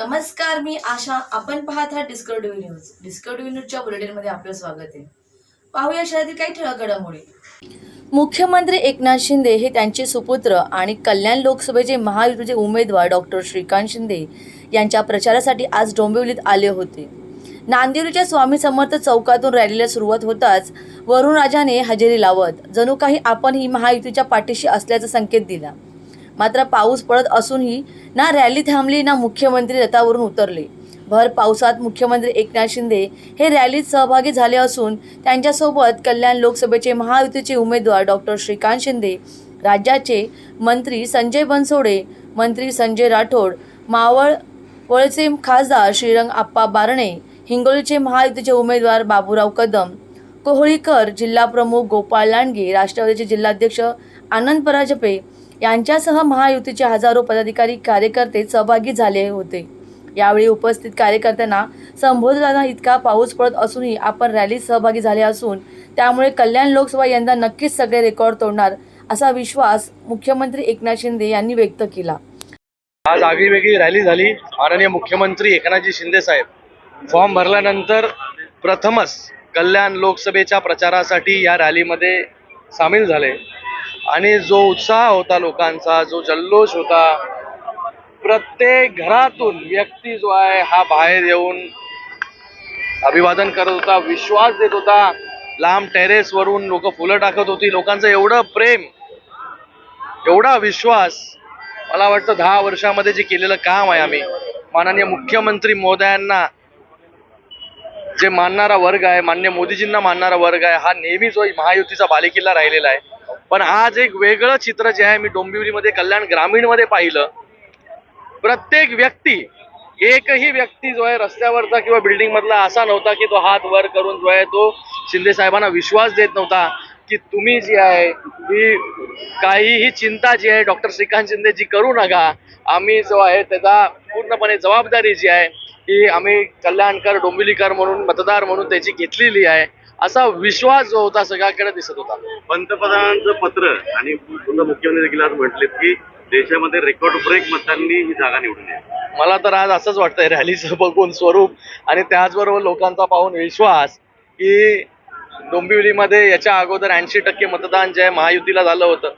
नमस्कार मी आशा. आपण पाहत आहात डिस्कवरी न्यूज डिस्कवरी न्यूजच्या बुलेटिनमध्ये आपलं स्वागत आहे. पाहूया शहरातील काही ठळक घडामोडी मुख्यमंत्री एकनाथ शिंदे हे त्यांचे सुपुत्र आणि कल्याण लोकसभेचे महायुतीचे उमेदवार डॉक्टर श्रीकांत शिंदे यांच्या प्रचारासाठी आज डोंबिवलीत आले होते. नांदेडच्या स्वामी समर्थ चौकातून रॅलीला सुरुवात होताच वरुणराजाने हजेरी लावत जणू काही आपण ही महायुतीच्या पाठीशी असल्याचा संकेत दिला. मात्र पाऊस पडत असूनही ना रॅली थांबली ना मुख्यमंत्री रथावरून उतरले. भर पावसात मुख्यमंत्री एकनाथ शिंदे हे रॅलीत सहभागी झाले असून त्यांच्यासोबत कल्याण लोकसभेचे महायुतीचे उमेदवार डॉक्टर श्रीकांत शिंदे राज्याचे मंत्री संजय बनसोडे मंत्री संजय राठोड मावळ वळचे खासदार श्रीरंग आप्पा बारणे हिंगोलीचे महायुतीचे उमेदवार बाबूराव कदम कोहळीकर जिल्हाप्रमुख गोपाळ लांडगे राष्ट्रवादीचे जिल्हाध्यक्ष आनंद पराजपे यांच्यासह महायुतीचे हजारो पदाधिकारी कार्यकर्ते सहभागी झाले होते. यावेळी उपस्थित कार्यकर्त्यांना संबोधताना इतका पाऊस पडत असूनही आपण रॅलीत सहभागी झाले असून त्यामुळे कल्याण लोकसभा यंदा नक्कीच सगळे रेकॉर्ड तोडणार असा विश्वास मुख्यमंत्री एकनाथ शिंदे यांनी व्यक्त केला. आज आगळीवेगळी रॅली झाली. माननीय मुख्यमंत्री एकनाथजी शिंदे साहेब फॉर्म भरल्यानंतर प्रथमच कल्याण लोकसभेच्या प्रचारासाठी या रॅलीमध्ये सामील झाले. आणि जो उत्साह होता लोकांचा जो जल्लोष होता प्रत्येक घरातून व्यक्ती जो आहे हा बाहेर येऊन अभिवादन करत होता विश्वास देत होता. लांब टेरेसवरून लोक फुलं टाकत होती. लोकांचं एवढं प्रेम एवढा विश्वास मला वाटतं दहा वर्षामध्ये जे केलेलं काम आहे आम्ही माननीय मुख्यमंत्री महोदयांना जे मानणारा वर्ग आहे मान्य मोदीजींना मानणारा वर्ग आहे हा नेहमी जो महायुतीचा बालेकिल्ला राहिलेला आहे. पण आज एक वेगळं चित्र जे आहे मी डोंबिवलीमध्ये कल्याण ग्रामीणमध्ये पाहिलं. प्रत्येक व्यक्ती एकही व्यक्ती जो आहे रस्त्यावरचा किंवा बिल्डिंग मधला असा नव्हता की तो हात वर करून जो आहे तो शिंदे साहेबांना विश्वास देत नव्हता. की तुम्ही जी आहे ही काहीही चिंता जी आहे डॉक्टर श्रीकांत शिंदे जी करू नका. आम्ही जो आहे त्याचा पूर्णपणे जबाबदारी जी आहे ही आम्ही कल्याणकर डोंबिवलीकर म्हणून मतदार म्हणून त्याची घेतलेली आहे. असा विश्वास जो होता सगळ्याकडे दिसत होता. पंतप्रधानांचं पत्र आणि पुन्हा मुख्यमंत्री देखील आज म्हटलेत की देशामध्ये रेकॉर्ड ब्रेक मतांनी ही जागा निवडली मला तर आज असंच वाटतंय रॅलीचं बघून स्वरूप आणि त्याचबरोबर लोकांचा पाहून विश्वास की डोंबिवलीमध्ये याच्या अगोदर ऐंशी टक्के मतदान जे आहे महायुतीला झालं होतं.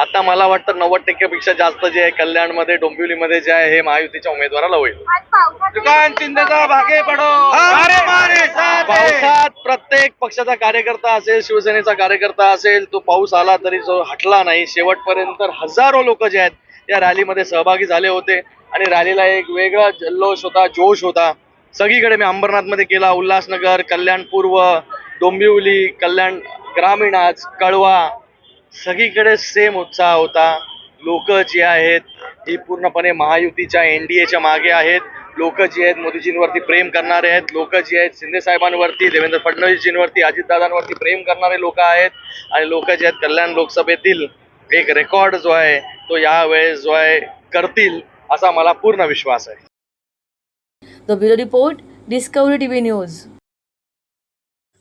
आता मला वाटतं नव्वद टक्क्यापेक्षा जास्त जे आहे कल्याणमध्ये डोंबिवलीमध्ये जे आहे हे महायुतीच्या उमेदवाराला होईल. पावसात प्रत्येक पक्षाचा कार्यकर्ता असेल शिवसेनेचा कार्यकर्ता असेल तो पाऊस आला तरी जो हटला नाही शेवटपर्यंत हजारो लोक जे आहेत या रॅलीमध्ये सहभागी झाले होते. आणि रॅलीला एक वेगळा जल्लोष होता जोश होता. सगळीकडे मी अंबरनाथमध्ये केला उल्हासनगर कल्याण पूर्व डोंबिवली कल्याण ग्रामीण आज कळवा. सगळीकडे सेम उत्साह होता. लोक जी आहेत ही पूर्णपणे महायुतीच्या एनडीएच्या मागे आहेत. लोक जी आहेत मोदीजींवरती प्रेम करणारे आहेत. लोक जी आहेत शिंदे साहेबांवरती देवेंद्र फडणवीसजींवरती अजितदादांवरती प्रेम करणारे लोक आहेत. आणि लोक जे आहेत कल्याण लोकसभेतील एक रेकॉर्ड जो आहे तो यावेळेस जो आहे करतील असा मला पूर्ण विश्वास आहे. The bureau report Discovery TV news